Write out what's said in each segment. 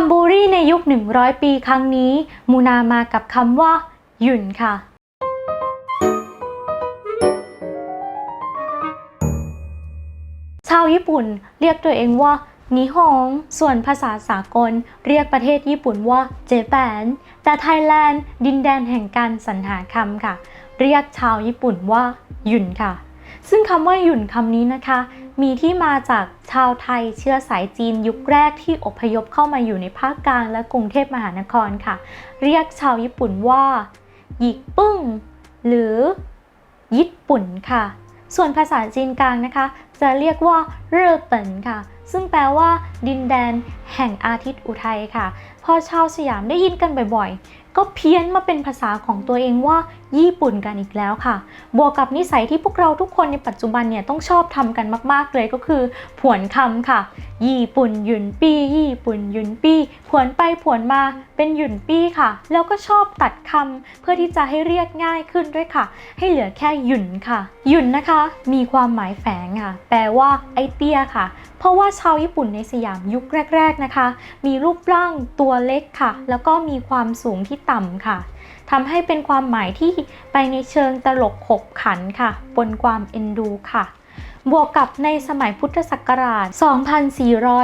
ำบูรี่ในยุค 100 ปีครั้งนี้ มูนามากับคำว่า หยุ่นค่ะชาวญี่ปุ่นเรียกตัวเองว่านิฮง ส่วนภาษาสากล เรียกประเทศญี่ปุ่นว่าเจแปน แต่ไทยแลนด์ ดินแดนแห่งการสรรหาคำค่ะ เรียกชาวญี่ปุ่นว่าหยุ่นค่ะ ซึ่งคำว่าหยุ่นคำนี้นะคะ มีที่มาจากชาวไทยเชื้อสายจีนยุคแรกที่อพยพเข้ามาอยู่ในภาคกลางและกรุงเทพมหานครค่ะ เรียกชาวญี่ปุ่นว่า หยิกปึ้ง หรือญี่ปุ่นค่ะ ส่วนภาษาจีนกลางนะคะ จะเรียกว่าเร่อเปินค่ะ ซึ่งแปลว่า ดินแดนแห่งอาทิตย์อุทัยค่ะ พอชาวสยามได้ยินกันบ่อยๆ ก็เพี้ยนมาเป็นภาษาของตัวเองว่า ญี่ปุ่นกันอีกแล้วค่ะ บวกกับนิสัยที่พวกเราทุกคนในปัจจุบันเนี่ยต้องชอบทำกันมากๆเลยก็คือ ผวนคำค่ะ ญี่ปุ่นหยุนปี้ญี่ปุ่นหยุนปี้ผวนไปผวนมาเป็นหยุนปี้ค่ะ แล้วก็ชอบตัดคำเพื่อที่จะให้เรียกง่ายขึ้นด้วยค่ะ ให้เหลือแค่หยุนค่ะ หยุนนะคะ มีความหมายแฝงค่ะ แปลว่าไอเตี้ยค่ะ เพราะว่าชาวญี่ปุ่นในสยามยุคแรก ๆนะคะ มีรูปร่างตัวเล็กค่ะ แล้วก็มีความสูงที่ต่ำค่ะทำให้เป็นความหมายที่ไปในเชิงตลกขบขันค่ะ บนความเอ็นดูค่ะ บวกกับในสมัยพุทธศักราช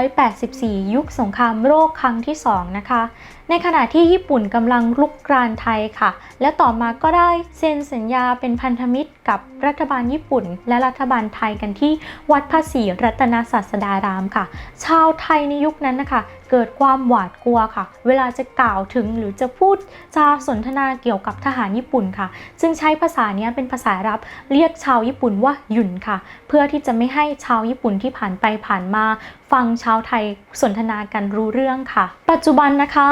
2484 ยุคสงครามโลกครั้งที่ 2 นะคะ ในขณะที่ญี่ปุ่นกำลังลุกรานไทยค่ะ และต่อมาก็ได้เซ็นสัญญาเป็นพันธมิตรกับรัฐบาลญี่ปุ่น และรัฐบาลไทยกันที่วัดพระศรีรัตนศาสดารามค่ะ ชาวไทยในยุคนั้นนะคะ เกิดความหวาดกลัวค่ะ เวลาจะกล่าวถึงหรือจะพูดจาสนทนาเกี่ยวกับทหารญี่ปุ่นค่ะจึงใช้ภาษาเนี้ยเป็นภาษารับเรียกชาวญี่ปุ่นว่าหยุ่นค่ะ เพื่อที่จะไม่ให้ชาวญี่ปุ่นที่ผ่านไปผ่านมา ฟังชาวไทยสนทนากันรู้เรื่องค่ะ ปัจจุบันนะคะ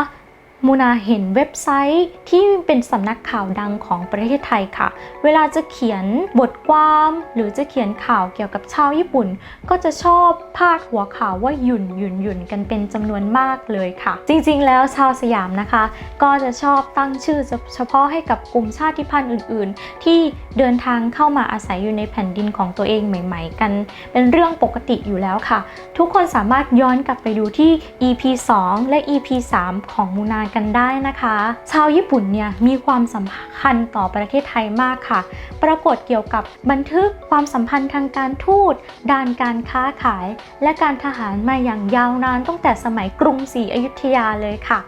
มูนาเห็นเว็บไซต์ที่เป็นสำนักข่าวดังของประเทศไทยค่ะ เวลาจะเขียนบทความ หรือจะเขียนข่าวเกี่ยวกับชาวญี่ปุ่น ก็จะชอบพาดหัวข่าวว่าหยุ่นหยุ่นหยุ่นกันเป็นจำนวนมากเลยค่ะ จริงๆ แล้วชาวสยามนะคะ ก็จะชอบตั้งชื่อเฉพาะให้กับกลุ่มชาติพันธุ์อื่น ๆ ที่เดินทางเข้ามาอาศัยอยู่ในแผ่นดินของตัวเองใหม่ ๆ กัน เป็นเรื่องปกติอยู่แล้วค่ะ ทุกคนสามารถย้อนกลับไปดูที่ EP 2 และ EP 3 ของมูนากันได้นะคะ ชาวญี่ปุ่นเนี่ยมีความสัมพันธ์ต่อประเทศไทยมากค่ะ ปรากฏเกี่ยวกับบันทึกความสัมพันธ์ทางการทูตด้านการค้าขาย และการทหารมาอย่างยาวนานตั้งแต่สมัยกรุงศรีอยุธยาเลยค่ะ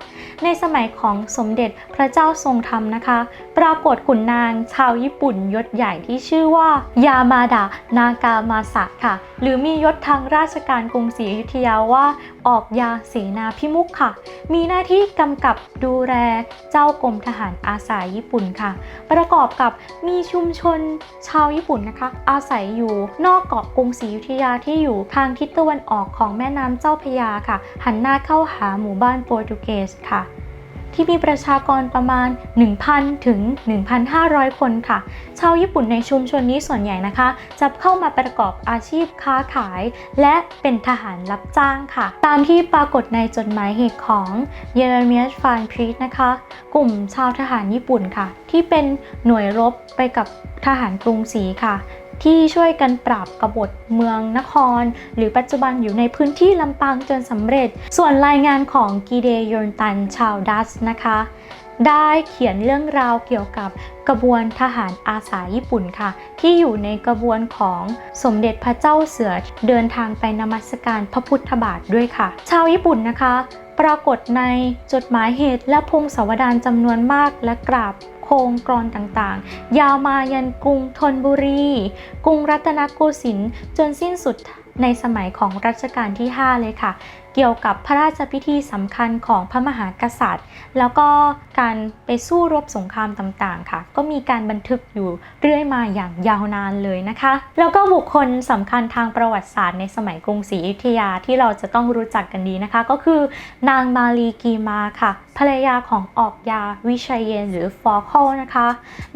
ในสมัยของสมเด็จพระเจ้าทรงธรรมนะคะ ปรากฏขุนนางชาวญี่ปุ่นยศใหญ่ที่ชื่อว่า ยามาดะนากามาสะค่ะ หรือมียศทางราชการกรุงศรีอยุธยาว่าออกยาเสนาพิมุขค่ะ มีหน้าที่กำกับดูแลเจ้ากรมทหารอาสาญี่ปุ่นค่ะ ประกอบกับมีชุมชนชาวญี่ปุ่นนะคะ อาศัยอยู่นอกเกาะกรุงศรีอยุธยาที่อยู่ทางทิศตะวันออกของแม่น้ำเจ้าพยาค่ะ หันหน้าเข้าหาหมู่บ้านโปรตุเกสค่ะ ที่มีประชากรประมาณ 1,000 ถึง 1,500 คนค่ะ ชาวญี่ปุ่นในชุมชนนี้ส่วนใหญ่นะคะ จะเข้ามาประกอบอาชีพค้าขาย และเป็นทหารรับจ้างค่ะ ตามที่ปรากฏในจดหมายเหตุของเยเรมียสฟานพรีตนะคะ กลุ่มชาวทหารญี่ปุ่นค่ะ ที่เป็นหน่วยรบไปกับทหารกรุงศรีค่ะ ที่ช่วยกันปราบกบฏเมืองนคร หรือปัจจุบันอยู่ในพื้นที่ลำปางจนสำเร็จ ส่วนรายงานของกีเดยอนตันชาวดัสนะคะ ได้เขียนเรื่องราวเกี่ยวกับกระบวนทหารอาสาญี่ปุ่นค่ะ ที่อยู่ในกระบวนของสมเด็จพระเจ้าเสือเดินทางไปนมัสการพระพุทธบาทด้วยค่ะ ชาวญี่ปุ่นนะคะ ปรากฏในจดหมายเหตุและพงศาวดารจำนวนมากและกราบ โครงกรอนต่างๆ ยาวมายันกรุงธนบุรี กรุงรัตนโกสินทร์จนสิ้นสุดในสมัยของรัชกาลที่ 5 เลยค่ะ เกี่ยวกับพระราชพิธีสำคัญของพระมหากษัตริย์ แล้วก็การไปสู้รบสงครามต่างๆค่ะ ก็มีการบันทึกอยู่เรื่อยมาอย่างยาวนานเลยนะคะ แล้วก็บุคคลสำคัญทางประวัติศาสตร์ในสมัยกรุงศรีอยุธยาที่เราจะต้องรู้จักกันดีนะคะ ก็คือนางมาลีกีมาค่ะภรรยาของออกยาวิชัยเยนหรือฟอร์คอลนะคะ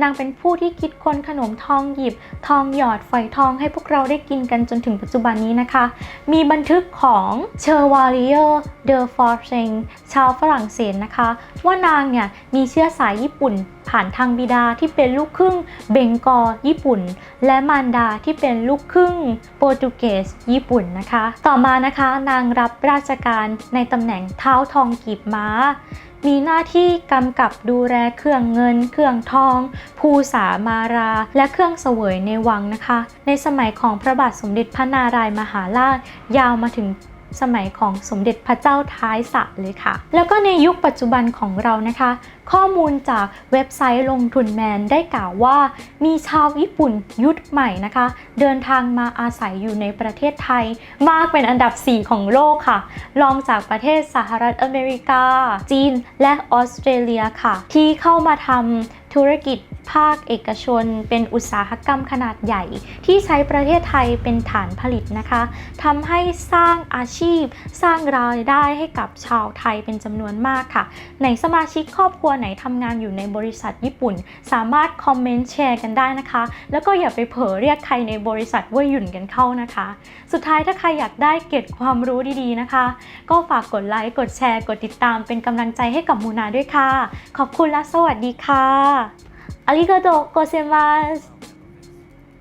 นางเป็นผู้ที่คิดค้นขนมทองหยิบ ทองหยอดฝอยทองให้พวกเราได้กินกันจนถึงปัจจุบันนี้นะคะ มีบันทึกของเชอร์วาริเออร์เดอฟอร์เซงชาวฝรั่งเศสนะคะ ว่านางเนี่ยมีเชื้อสายญี่ปุ่น ผ่านทางบิดาที่เป็นลูกครึ่งเบงกอลญี่ปุ่น และมารดาที่เป็นลูกครึ่งโปรตุเกสญี่ปุ่นนะคะ ต่อมานะคะนางรับราชการในตำแหน่งเท้าทองกีบม้ามีหน้าที่กำกับดูแลเครื่องเงิน เครื่องทอง ภูษามารา และเครื่องเสวยในวังนะคะ ในสมัยของพระบาทสมเด็จพระนารายมหาราช ยาวมาถึง สมัยของสมเด็จพระเจ้าท้ายสระเลยค่ะ แล้วก็ในยุคปัจจุบันของเรานะคะ ข้อมูลจากเว็บไซต์ลงทุนแมนได้กล่าวว่า มีชาวญี่ปุ่นยุคใหม่นะคะ เดินทางมาอาศัยอยู่ในประเทศไทย มากเป็นอันดับ 4 ของโลกค่ะ รองจากประเทศสหรัฐอเมริกา จีน และออสเตรเลียค่ะ ที่เข้ามาทำธุรกิจ ภาคเอกชน เป็นอุตสาหกรรมขนาดใหญ่ ที่ใช้ประเทศไทยเป็นฐานผลิตนะคะทำให้สร้างอาชีพ สร้างรายได้ให้กับชาวไทยเป็นจำนวนมากค่ะในสมาชิกครอบครัวไหนทำงานอยู่ในบริษัทญี่ปุ่น สามารถคอมเมนต์แชร์กันได้นะคะ แล้วก็อย่าไปเผลอเรียกใครในบริษัทว่าหยุ่นกันเข้านะคะ สุดท้ายถ้าใครอยากได้เก็บความรู้ดีๆนะคะ ก็ฝากกดไลค์กดแชร์ กดติดตามเป็นกำลังใจให้กับมูนาด้วยค่ะ ขอบคุณและสวัสดีค่ะ อาริโกโตโกเซมัส